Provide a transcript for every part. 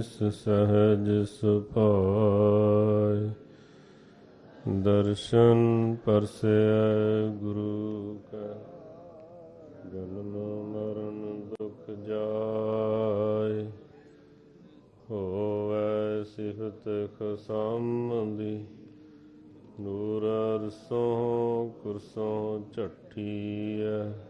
ਨਿਸ ਸਹਜ ਸੁਭਾਇ ਦਰਸ਼ਨ ਪਰਸੈ ਗੁਰੂ ਕਾ ਜਨਮ ਮਰਨ ਦੁਖ ਜਾਇ ਹੋਵੇ ਸਿਫਤ ਖਸਮ ਦੀ ਨੂਰ ਅਰਸੋਂ ਕੁਰਸੋਂ ਝੱਠੀਐ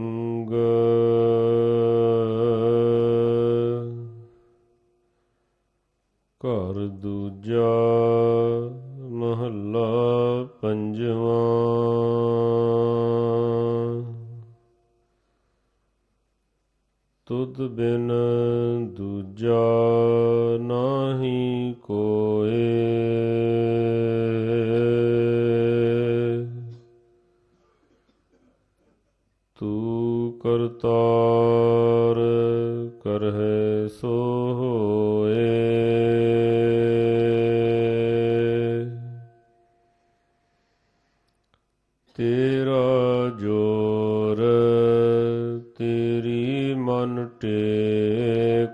ਤੁਧ ਬਿਨ ਦੂਜਾ ਨਾਹੀ ਕੋਏ। ਤੂੰ ਕਰਤਾਰ ਕਰਹਿ ਸੋ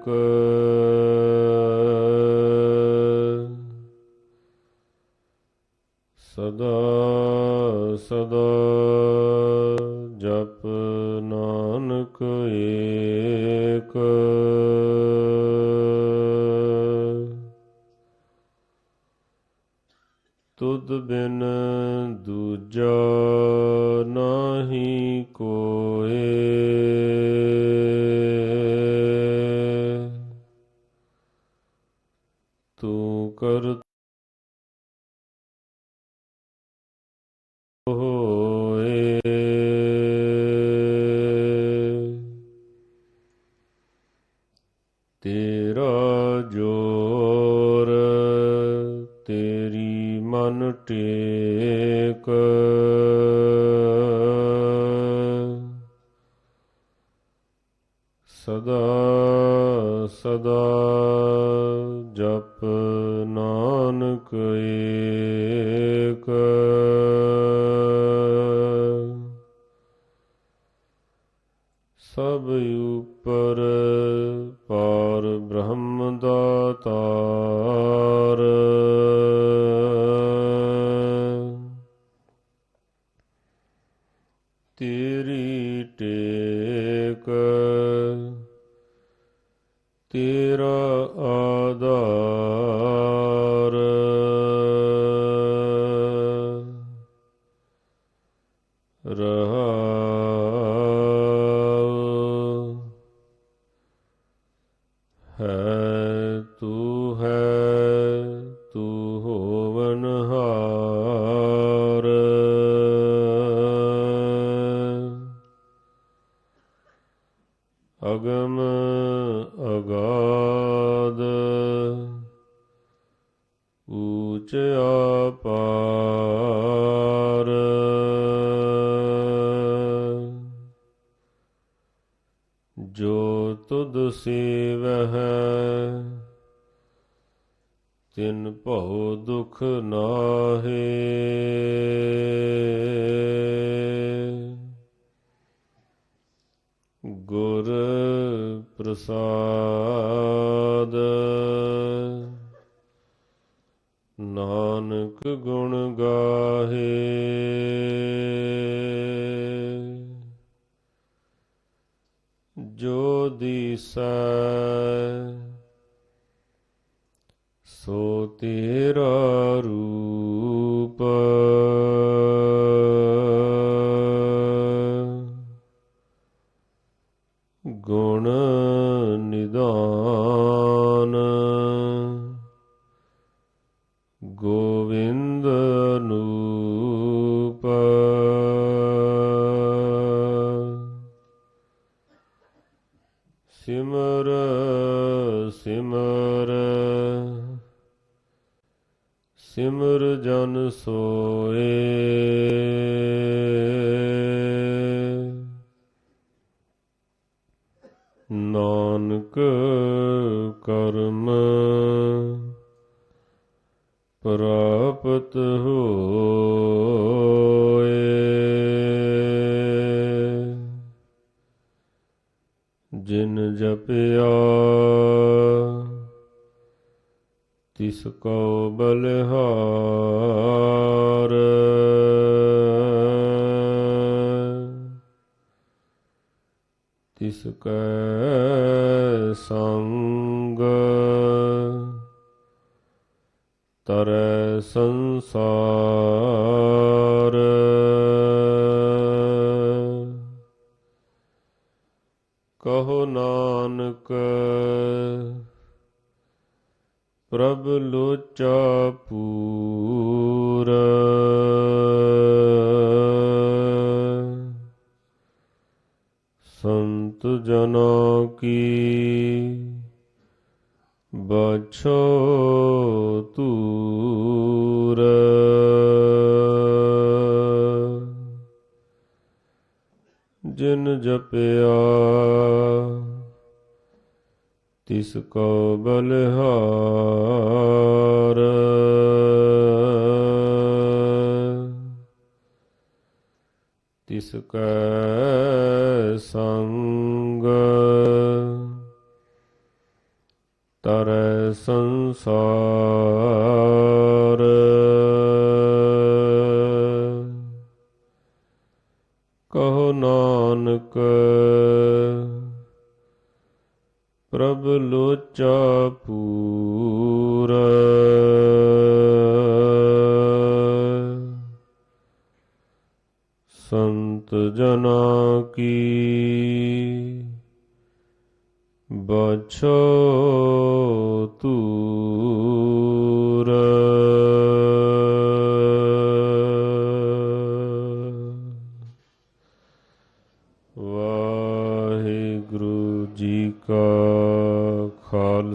ਟੇਕ ਸਦਾ ਸਦਾ ਜਪ ਨਾਨਕ ਏਕ ਤੁਧ ਬਿਨ ਦੂਜਾ ਨਾਹੀ ਕੋਏ ਕਰ ਹੋਏ ਤੇਰਾ ਜੋਰ ਤੇਰੀ ਮਨ ਟੇਕ। ਸਦਾ ਸਦਾ ਗੁਰ ਤੁਧ ਸੇਵੈ ਰਹੈ ਤਿਨ ਭਉ ਦੁਖ ਨਾਹੇ। ਗੁਰ ਪ੍ਰਸਾਦ। ਨਾਨਕ ਗੁਣ ਗਾਹੇ। ਜੋ ਸੋ ਤੇਰਾ ਰੂਪ। ਗੁਣ ਨਿਦਾਨ। ਗੋਵਿੰਦ ਸੋਏ। ਨਾਨਕ ਕਰਮ ਪ੍ਰਾਪਤ ਹੋਏ। ਜਿਨ ਜਪਿਆ ਤਿਸ ਕੋ ਬਲਿਹਾਰ। ਤਿਸ ਕੈ ਸੰਗ ਤਰੈ ਸੰਸਾਰ। ਪ੍ਰਭ ਲੋਚਾ ਪੂਰ। ਸੰਤ ਜਨਾ ਕੀ ਬਛੋ ਤੂਰ। ਜਿਨ ਜਪਿਆ ਤਿਸ ਕੋ ਬਲਿਹਾਰ। ਤਿਸ ਕੈ ਸੰਗ ਤਰੈ ਸੰਸਾਰ ਪ੍ਰਭ ਲੋਚਾ ਪੂਰ। ਸੰਤ ਜਨਾ ਕੀ ਬਛੋ ਤੂਰ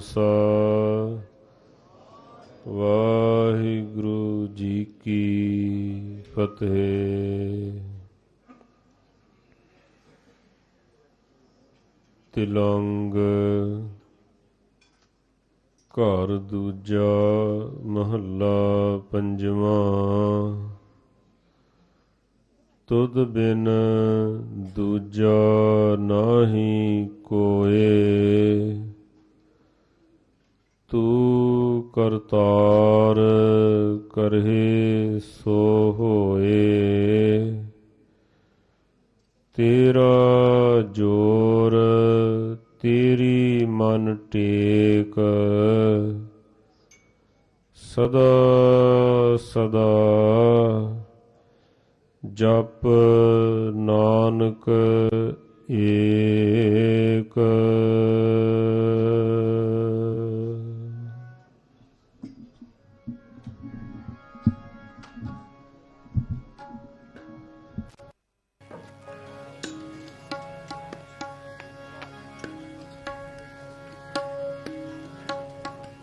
ਖਾਲਸਾ। ਵਾਹਿਗੁਰੂ ਜੀ ਕੀ ਫਤਿਹ। ਤਿਲੰਗ ਘਰ ਦੂਜਾ ਮਹੱਲਾ ਪੰਜਵਾਂ। ਤੁਧ ਬਿਨ ਦੂਜਾ ਨਾਹੀ ਕੋਏ। ਤੂੰ ਕਰਤਾਰ ਕਰਹਿ ਸੋ ਹੋਏ। ਤੇਰਾ ਜੋਰ ਤੇਰੀ ਮਨ ਟੇਕ। ਸਦਾ ਸਦਾ ਜਪ ਨਾਨਕ ਏਕ।